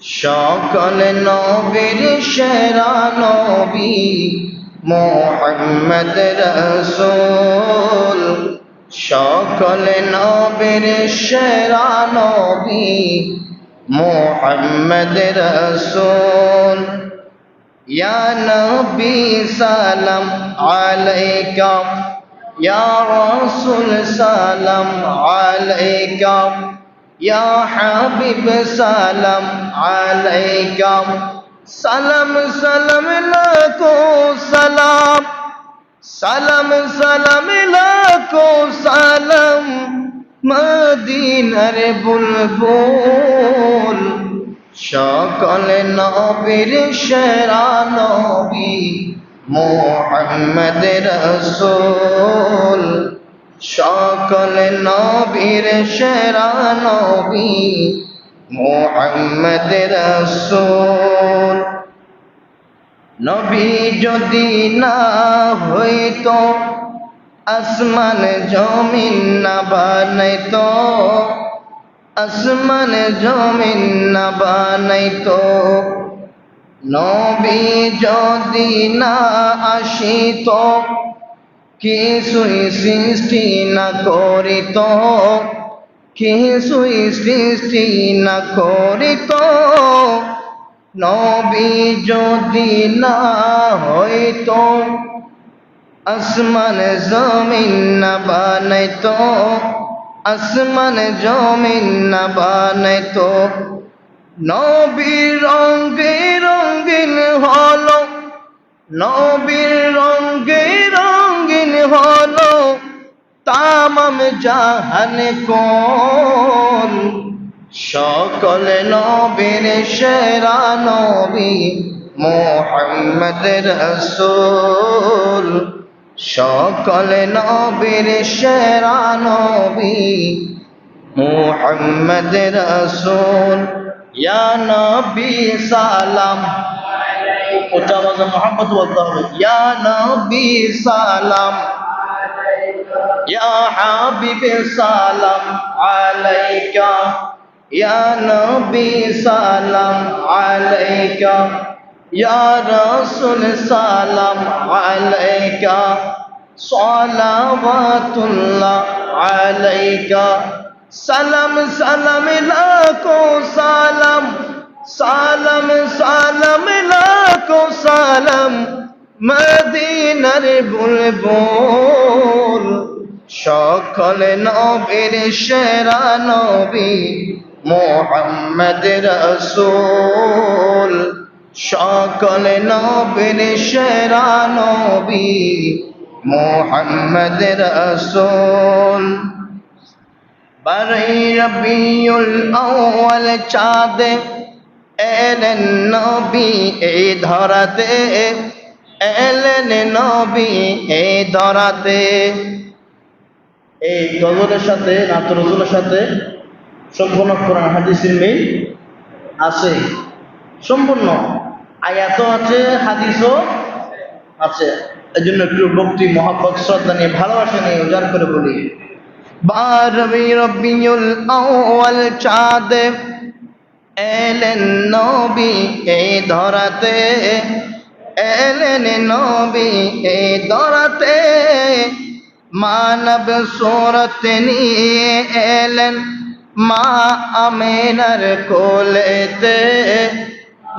সকল নবীর সেরা নবী মোহাম্মদ রসুল সকল নবীর সেরা নবী মোহাম্মদ রসুল ইয়া নবী সালাম আলাইকা ইয়া রাসূল সালাম আলাইকা ইয়া হাবিব সালাম আলাইকা সালাম সালাম লাখো সালাম সালাম সালাম লাখো সালাম মদিনার বুলবুল সকল নবীর সেরা নবী মোহাম্মদ রসুল সকল নবীর সেরা নবী মোহাম্মদ রসুল। নবী যদি না হইতো, আসমান জমিন না বানাইতো, আসমান জমিন না বানাইতো। নবী যদি না আসিত কিছুই সৃষ্টি না করিত, কিছুই সৃষ্টি না করিত। নবী যদি না হইতো, আসমান জমিন না বানাইতো, আসমান জমিন না বানাইতো। নবীর রঙ্গে রঙ্গিন হলো, নবীর তামাম জাহান কোন। সকল নবীর সেরা নবী মোহাম্মদ রসুল। সকল নবীর সেরা নবী মোহাম্মদ রসুল। ইয়া নবী সালাম। উচ্চ আওয়াজে মোহাম্মদ বলতে হবে। ইয়া নবী সালাম। ইয়া হাবিব সালাম আলাইকা ইয়া নবী সালাম আলাইকা ইয়া রাসূল সালাম আলাইকা সালাওয়াতুল্লাহ আলাইকা সালাম সালাম লাখো সালাম সালাম সালাম লাখো সালাম মদিনার বুলবুল সকল নবীর সেরা নবী মোহাম্মদ রসুল। সকল নবীর সেরা নবী মোহাম্মদ রসুল। বারই রবিউল আউয়াল চাঁদে এলেন নবী এই ধরাতে, এলেন নবী এই ধরাতে। এই গজলের সাথে নাত রসুলের সাথে সম্পূর্ণ কোরআন, হাদিসের মিল আছে। সম্পূর্ণ। আয়াতও আছে, হাদিসও আছে। এই জন্য একটু ভক্তি, মহাব্বত, শ্রদ্ধা নিয়ে, ভালোবাসা নিয়ে উজাড় করে বলি। বারবি রবিউল আউয়াল চাঁদ, এলেন নবী এই ধরাতে, এলেন নবী এই ধরাতে। মানব সুরত নিয়ে এলেন মা আমেনার কোলেতে,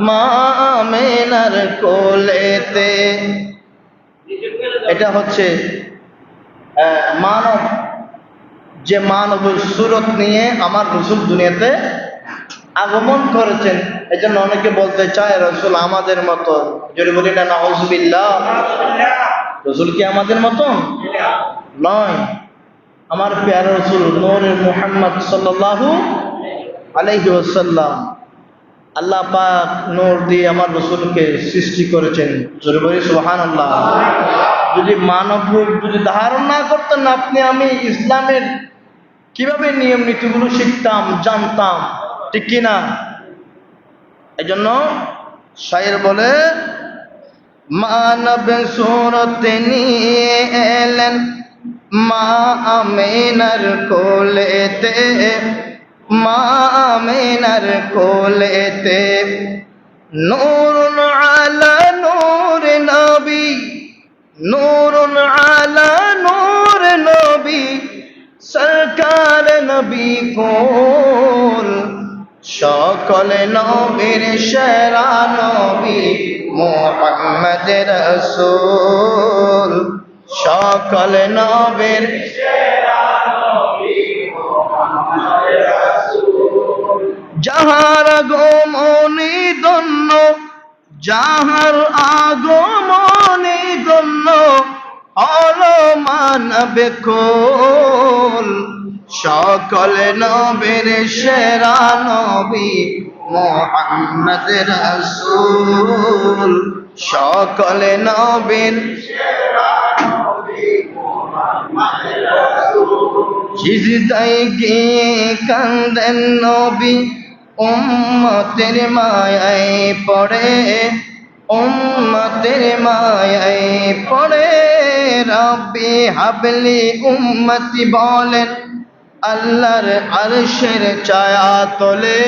মা আমেনার কোলেতে। এটা হচ্ছে মানব, যে মানব সুরত নিয়ে আমার রসুল দুনিয়াতে আগমন করেছেন এই জন্য অনেকে বলতে চায়, রসুল আমাদের মতো। যদি বলি না নজবিল্লাহ রসুল কি আমাদের মতন? নয়। আমার পেয়ার রসুল নূর মুহাম্মদ সাল্লাল্লাহু আলাইহি ওয়াসাল্লাম আল্লাহ পাক নোর দিয়ে আমার রসুলকে সৃষ্টি করেছেন। জোরে বলি সুবহান আল্লাহ যদি মানব রূপ যদি ধারণ না করতেন, আপনি, আমি ইসলামের কীভাবে নিয়ম নীতিগুলো শিখতাম, জানতাম? ঠিক কিনা? এই জন্য শায়ের বলে মানব সুরত নিয়ে এলেন মা আমেনার কোলেতে, মা আমেনার কোলেতে। নূরুন আলা নূর নবী, নূরুন আলা নূর নবী, সরকার নবী কোল সকল নবীর সেরা নবী মোহাম্মদ রসুল। সকল নবীর যাহার আগমনি দন্য যাহার আগমনি দন্য হল মানবে কোল সকল নবীর সেরা নবী মোহাম্মদ রসুল। সকল নবীর সিজদাই গিয়ে কান্দেন নবী? উম্মতের মায়ায় পড়ে, উম্মতের মায়ায় পড়ে। রব্বি হাবলি উম্মতি বলেন আল্লাহর আরশের ছায়া তোলে,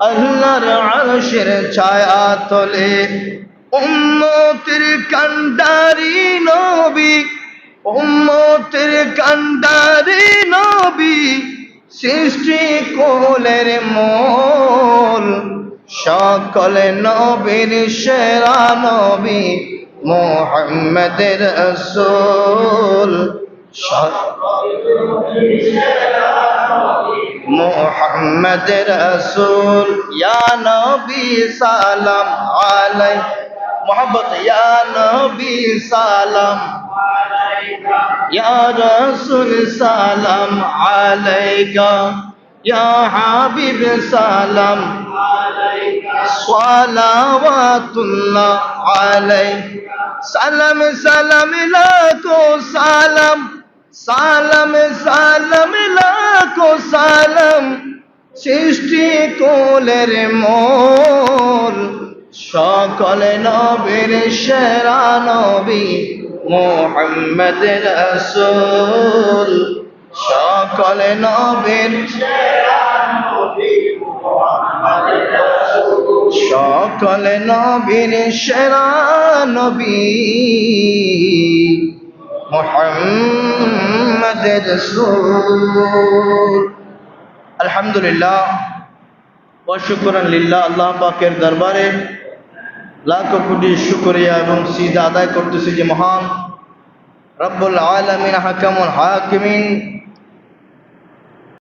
আল্লাহর আরশের ছায়া তোলে। উম্মতের কান্ডারি নবী, উম্মতের কান্ডারি নবী, সৃষ্টি কোলের মোল। সকল নবীর সেরা নবী মোহাম্মদ রসুল। شهر. محمد رسول يا نبي سلام عليك. محبت يا نبي سلام. يا رسول سلام عليك. يا حبيب سلام. صلوات الله عليك. سلام سلام لك سلام সালাম সালাম, লাখো সালাম সৃষ্টি কোলের মোল সকল নবীর সেরা নবী মোহাম্মদ রসুল। সকল নবীর সকল নবীর সেরা নবী। মোহাম্মদ আলহামদুলিল্লাহ ও লিল্লাহ, আল্লাহ পাকের দরবারে লাখ কোটি শুকরিয়া এবং সিদা আদায় করতেছি যে মহান রব্বুল আলমিন হাকামুল হাকিমিন।